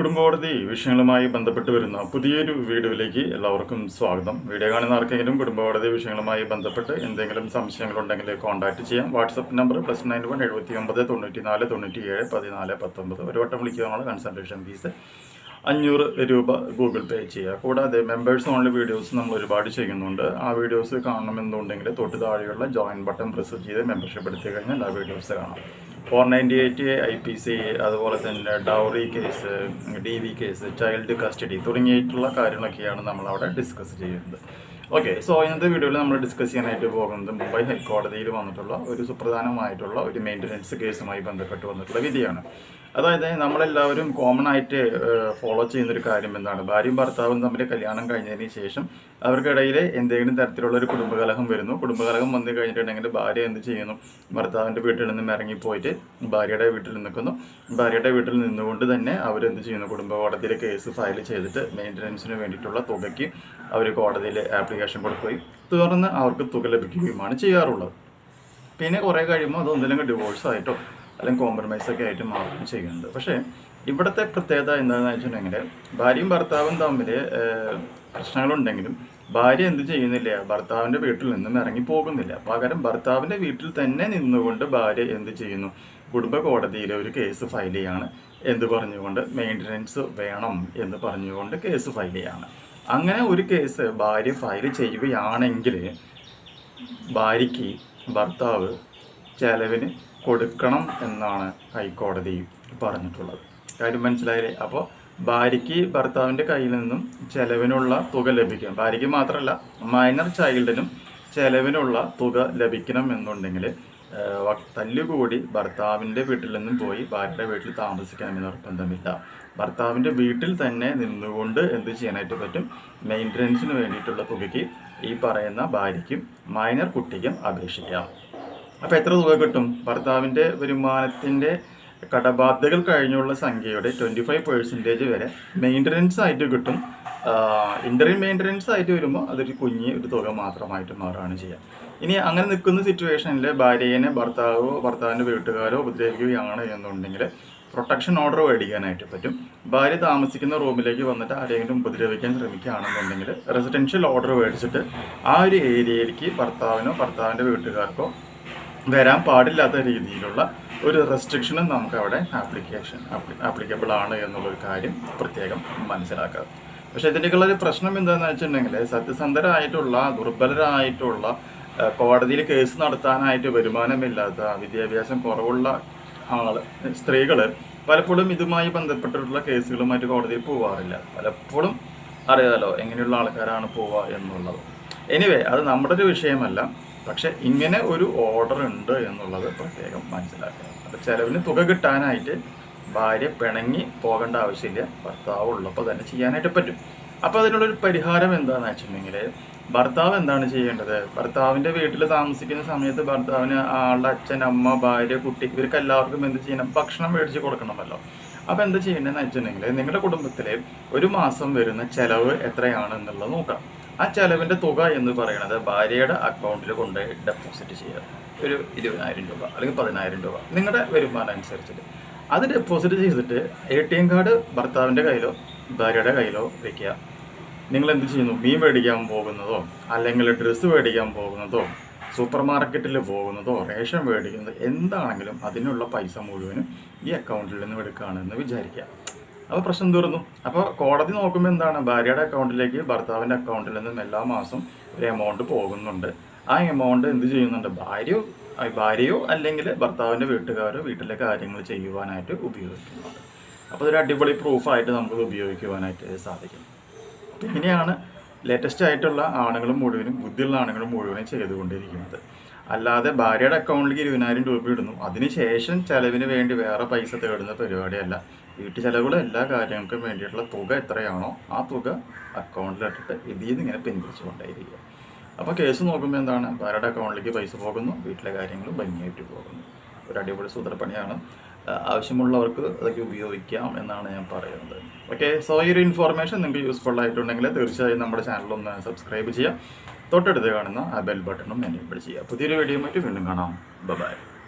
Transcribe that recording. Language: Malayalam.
കുടുംബകോടതി വിഷയങ്ങളുമായി ബന്ധപ്പെട്ട് വരുന്ന പുതിയൊരു വീഡിയോയിലേക്ക് എല്ലാവർക്കും സ്വാഗതം. വീഡിയോ കാണുന്ന ആർക്കെങ്കിലും കുടുംബകോടതി വിഷയങ്ങളുമായി ബന്ധപ്പെട്ട് എന്തെങ്കിലും സംശയങ്ങളുണ്ടെങ്കിൽ കോൺടാക്ട് ചെയ്യാം. WhatsApp number plus nine one എഴുപത്തി ഒമ്പത് തൊണ്ണൂറ്റി നാല് തൊണ്ണൂറ്റി ഏഴ് പതിനാല് പത്തൊമ്പത്. ഒരു വട്ടം വിളിക്കുന്നതാണ് കൺസൾട്ടേഷൻ ഫീസ് അഞ്ഞൂറ് രൂപ ഗൂഗിൾ പേ ചെയ്യുക. കൂടാതെ മെമ്പേഴ്സ് ഓൺലി വീഡിയോസ് നമ്മൾ ഒരുപാട് ചെയ്യുന്നുണ്ട്. ആ വീഡിയോസ് കാണണമെന്നുണ്ടെങ്കിൽ തൊട്ട് താഴെയുള്ള ജോയിൻ ബട്ടൺ പ്രസ് ചെയ്ത് മെമ്പർഷിപ്പ് എടുത്തു കഴിഞ്ഞാൽ ആ വീഡിയോസ് കാണാം. Four ninety eight I P C അതുപോലെ തന്നെ dowry case D V case child custody തുടങ്ങിയിട്ടുള്ള കാര്യങ്ങളൊക്കെയാണ് നമ്മളവിടെ ഡിസ്കസ് ചെയ്യുന്നത്. ഓക്കെ സോ ഇന്നത്തെ വീഡിയോയിൽ നമ്മൾ ഡിസ്കസ് ചെയ്യാനായിട്ട് പോകുന്നത് മുംബൈ ഹൈക്കോടതിയിൽ വന്നിട്ടുള്ള ഒരു സുപ്രധാനമായിട്ടുള്ള ഒരു മെയിന്റനൻസ് കേസുമായി ബന്ധപ്പെട്ട് വന്നിട്ടുള്ള വിധിയാണ്. അതായത് നമ്മളെല്ലാവരും കോമൺ ആയിട്ട് ഫോളോ ചെയ്യുന്നൊരു കാര്യം എന്താണ്? ഭാര്യയും ഭർത്താവും തമ്മിൽ കല്യാണം കഴിഞ്ഞതിന് ശേഷം അവർക്കിടയിൽ എന്തെങ്കിലും തരത്തിലുള്ള ഒരു കുടുംബകലഹം വരുന്നു. കുടുംബകലഹം വന്നു കഴിഞ്ഞിട്ടുണ്ടെങ്കിൽ ഭാര്യ എന്ത് ചെയ്യുന്നു? ഭർത്താവിന്റെ വീട്ടിൽ നിന്നും ഇറങ്ങിപ്പോയിട്ട് ഭാര്യയുടെ വീട്ടിൽ നിൽക്കുന്നു. ഭാര്യയുടെ വീട്ടിൽ നിന്നുകൊണ്ട് തന്നെ അവരെന്ത് ചെയ്യുന്നു? കുടുംബ കോടതിയിൽ കേസ് ഫയൽ ചെയ്തിട്ട് മെയിന്റനൻസിന് വേണ്ടിയിട്ടുള്ള തുകയ്ക്ക് അവർ കോടതിയിൽ ആപ്ലിക്കേഷൻ കൊടുക്കുകയും തുടർന്ന് അവർക്ക് തുക ലഭിക്കുകയുമാണ് ചെയ്യാറുള്ളത്. പിന്നെ കുറേ കഴിയുമ്പോൾ അത് ഒന്നില്ലെങ്കിൽ ഡിവോഴ്സ് ആയിട്ടോ അല്ലെങ്കിൽ കോംപ്രമൈസ് ഒക്കെ ആയിട്ട് മാറുകയും ചെയ്യുന്നുണ്ട്. പക്ഷേ ഇവിടുത്തെ പ്രത്യേകത എന്താണെന്ന് വെച്ചിട്ടുണ്ടെങ്കിൽ ഭാര്യയും ഭർത്താവും തമ്മിൽ പ്രശ്നങ്ങളുണ്ടെങ്കിലും ഭാര്യ എന്ത് ചെയ്യുന്നില്ല ഭർത്താവിന്റെ വീട്ടിൽ നിന്നും ഇറങ്ങി പോകുന്നില്ല. പകരം ഭർത്താവിന്റെ വീട്ടിൽ തന്നെ നിന്നുകൊണ്ട് ഭാര്യ എന്ത് ചെയ്യുന്നു? കുടുംബ കോടതിയിൽ ഒരു കേസ് ഫയൽ ചെയ്യാണ് എന്ത് പറഞ്ഞുകൊണ്ട് മെയിന്റനൻസ് വേണം എന്ന് പറഞ്ഞുകൊണ്ട് കേസ് ഫയൽ ചെയ്യാണ്. അങ്ങനെ ഒരു കേസ് ഭാര്യ ഫയൽ ചെയ്യുകയാണെങ്കിൽ ഭാര്യയ്ക്ക് ഭർത്താവ് ചെലവിന് കൊടുക്കണം എന്നാണ് ഹൈക്കോടതി പറഞ്ഞിട്ടുള്ളത്. കാര്യം മനസ്സിലായില്ലേ? അപ്പോൾ ഭാര്യയ്ക്ക് ഭർത്താവിന്റെ കയ്യിൽ നിന്നും ചെലവിനുള്ള തുക ലഭിക്കണം. ഭാര്യയ്ക്ക് മാത്രമല്ല മൈനർ ചൈൽഡിനും ചെലവിനുള്ള തുക ലഭിക്കണം എന്നുണ്ടെങ്കിൽ തല്ലുകൂടി ഭർത്താവിന്റെ വീട്ടിൽ നിന്നും പോയി ഭാര്യയുടെ വീട്ടിൽ താമസിക്കണമെന്ന് നിർബന്ധമില്ല. ഭർത്താവിന്റെ വീട്ടിൽ തന്നെ നിന്നുകൊണ്ട് എന്ത് ചെയ്യാനായിട്ട് പറ്റും? മെയിന്റനൻസിന് വേണ്ടിയിട്ടുള്ള തുകയ്ക്ക് ഈ പറയുന്ന ഭാര്യയ്ക്കും മൈനർ കുട്ടിക്കും അപേക്ഷിക്കാം. അപ്പോൾ എത്ര തുക കിട്ടും? ഭർത്താവിന്റെ വരുമാനത്തിന്റെ കടബാധ്യതകൾ കഴിഞ്ഞുള്ള സംഖ്യയുടെ ട്വന്റി ഫൈവ് പെർസെന്റേജ് വരെ മെയിന്റനൻസ് ആയിട്ട് കിട്ടും. ഇന്ററിൻ മെയിന്റനൻസ് ആയിട്ട് വരുമ്പോൾ അതൊരു കുഞ്ഞ് ഒരു തുക മാത്രമായിട്ട് മാറുകയാണ് ചെയ്യുക ഇനി അങ്ങനെ നിൽക്കുന്ന സിറ്റുവേഷനിൽ ഭാര്യേനെ ഭർത്താവോ ഭർത്താവിന്റെ വീട്ടുകാരോ ഉപദ്രവിക്കുകയാണ് എന്നുണ്ടെങ്കിൽ പ്രൊട്ടക്ഷൻ ഓർഡർ മേടിക്കാനായിട്ട് പറ്റും. ഭാര്യ താമസിക്കുന്ന റൂമിലേക്ക് വന്നിട്ട് ആരെങ്കിലും ഉപദ്രവിക്കാൻ ശ്രമിക്കുകയാണെന്നുണ്ടെങ്കിൽ റെസിഡൻഷ്യൽ ഓർഡർ മേടിച്ചിട്ട് ആ ഒരു ഏരിയയിലേക്ക് ഭർത്താവിനോ ഭർത്താവിന്റെ വീട്ടുകാർക്കോ വരാൻ പാടില്ലാത്ത രീതിയിലുള്ള ഒരു റെസ്ട്രിക്ഷനും നമുക്ക് അവിടെ ആപ്ലിക്കേഷൻ ആപ്ലിക്കബിൾ ആണ് എന്നുള്ളൊരു കാര്യം പ്രത്യേകം മനസ്സിലാക്കുക. പക്ഷേ ഇതിന്റെയൊക്കെയുള്ള ഒരു പ്രശ്നം എന്താണെന്ന് വെച്ചിട്ടുണ്ടെങ്കിൽ സത്യസന്ധരായിട്ടുള്ള ദുർബലരായിട്ടുള്ള കോടതിയിൽ കേസ് നടത്താനായിട്ട് വരുമാനമില്ലാത്ത വിദ്യാഭ്യാസം കുറവുള്ള ആൾ സ്ത്രീകൾ പലപ്പോഴും ഇതുമായി ബന്ധപ്പെട്ടിട്ടുള്ള കേസുകളുമായിട്ട് കോടതിയിൽ പോവാറില്ല. പലപ്പോഴും അറിയാലോ എങ്ങനെയുള്ള ആൾക്കാരാണ് പോവുക എന്നുള്ളത്. എനിവേ അത് നമ്മുടെ ഒരു വിഷയമല്ല. പക്ഷെ ഇങ്ങനെ ഒരു ഓർഡർ ഉണ്ട് എന്നുള്ളത് പ്രത്യേകം മനസ്സിലാക്കണം അപ്പം ചിലവിന് തുക കിട്ടാനായിട്ട് ഭാര്യ പിണങ്ങി പോകേണ്ട ആവശ്യമില്ല. ഭർത്താവ് ഉള്ളപ്പോൾ തന്നെ ചെയ്യാനായിട്ട് പറ്റും. അപ്പോൾ അതിനുള്ളൊരു പരിഹാരം എന്താണെന്ന് വെച്ചിട്ടുണ്ടെങ്കിൽ ഭർത്താവ് എന്താണ് ചെയ്യേണ്ടത്? ഭർത്താവിന്റെ വീട്ടിൽ താമസിക്കുന്ന സമയത്ത് ഭർത്താവിന് ആളുടെ അച്ഛൻ അമ്മ ഭാര്യ കുട്ടി ഇവർക്ക് എല്ലാവർക്കും എന്ത് ചെയ്യണം? ഭക്ഷണം മേടിച്ച് കൊടുക്കണമല്ലോ. അപ്പോൾ എന്താ ചെയ്യേണ്ടതെന്ന് വെച്ചിട്ടുണ്ടെങ്കിൽ നിങ്ങളുടെ കുടുംബത്തിലെ ഒരു മാസം വരുന്ന ചെലവ് എത്രയാണ് എന്നുള്ളത് നോക്കാം. ആ ചെലവിന്റെ തുക എന്ന് പറയുന്നത് ഭാര്യയുടെ അക്കൗണ്ടിൽ കൊണ്ട് ഡെപ്പോസിറ്റ് ചെയ്യുക ഒരു ഇരുപതിനായിരം രൂപ അല്ലെങ്കിൽ പതിനായിരം രൂപ നിങ്ങളുടെ വരുമാനം അനുസരിച്ചിട്ട്. അത് ഡെപ്പോസിറ്റ് ചെയ്തിട്ട് എ ടി എം കാർഡ് ഭർത്താവിന്റെ കയ്യിലോ ഭാര്യയുടെ കയ്യിലോ വെക്കുക. നിങ്ങൾ എന്ത് ചെയ്യുന്നു? മീൻ മേടിക്കാൻ പോകുന്നതോ അല്ലെങ്കിൽ ഡ്രസ്സ് മേടിക്കാൻ പോകുന്നതോ സൂപ്പർ മാർക്കറ്റിൽ പോകുന്നതോ റേഷൻ മേടിക്കുന്നതോ എന്താണെങ്കിലും അതിനുള്ള പൈസ മുഴുവനും ഈ അക്കൗണ്ടിൽ നിന്ന് എടുക്കുകയാണെന്ന് വിചാരിക്കുക. അപ്പോൾ പ്രശ്നം തീർന്നു. അപ്പോൾ കോടതി നോക്കുമ്പോൾ എന്താണ്? ഭാര്യയുടെ അക്കൗണ്ടിലേക്ക് ഭർത്താവിന്റെ അക്കൗണ്ടിൽ നിന്നും എല്ലാ മാസം ഒരു എമൗണ്ട് പോകുന്നുണ്ട്. ആ എമൗണ്ട് എന്ത് ചെയ്യുന്നുണ്ട്? ഭാര്യയോ ഭാര്യയോ അല്ലെങ്കിൽ ഭർത്താവിന്റെ വീട്ടുകാരോ വീട്ടിലെ കാര്യങ്ങൾ ചെയ്യുവാനായിട്ട് ഉപയോഗിക്കുന്നുണ്ട്. അപ്പോൾ ഇതൊരു അടിപൊളി പ്രൂഫായിട്ട് നമുക്ക് ഉപയോഗിക്കുവാനായിട്ട് സാധിക്കും. ഇങ്ങനെയാണ് ലേറ്റസ്റ്റ് ആയിട്ടുള്ള ആണുങ്ങളും മുഴുവനും ബുദ്ധിയുള്ള ആണുങ്ങളും മുഴുവനും ചെയ്തുകൊണ്ടിരിക്കുന്നത്. അല്ലാതെ ഭാര്യയുടെ അക്കൗണ്ടിലേക്ക് ഇരുപതിനായിരം രൂപ ഇടുന്നു. അതിനുശേഷം ചിലവിന് വേണ്ടി വേറെ പൈസ തേടുന്ന പരിപാടിയല്ല. വീട്ടു ചിലവുകൾ എല്ലാ കാര്യങ്ങൾക്കും വേണ്ടിയിട്ടുള്ള തുക എത്രയാണോ ആ തുക അക്കൗണ്ടിലിട്ടിട്ട് ഇതിൽ നിന്ന് ഇങ്ങനെ പിൻവലിച്ചു കൊണ്ടേയിരിക്കുക അപ്പോൾ കേസ് നോക്കുമ്പോൾ എന്താണ്? ഭാര്യയുടെ അക്കൗണ്ടിലേക്ക് പൈസ പോകുന്നു വീട്ടിലെ കാര്യങ്ങൾ ഭംഗിയായിട്ട് പോകുന്നു. ഒരു അടിപൊളി സൂത്രപ്പണിയാണ് ആവശ്യമുള്ളവർക്ക് അതൊക്കെ ഉപയോഗിക്കാം എന്നാണ് ഞാൻ പറയുന്നത്. ഓക്കെ സോ ഈ ഒരു ഇൻഫോർമേഷൻ നിങ്ങൾക്ക് യൂസ്ഫുൾ ആയിട്ടുണ്ടെങ്കിൽ തീർച്ചയായും നമ്മുടെ ചാനലൊന്ന് സബ്സ്ക്രൈബ് ചെയ്യുക തൊട്ടടുത്ത് കാണുന്ന ആ ബെൽ ബട്ടണും എനേബിൾ ചെയ്യുക. പുതിയൊരു വീഡിയോ മറ്റും വീണ്ടും കാണാം. ബൈ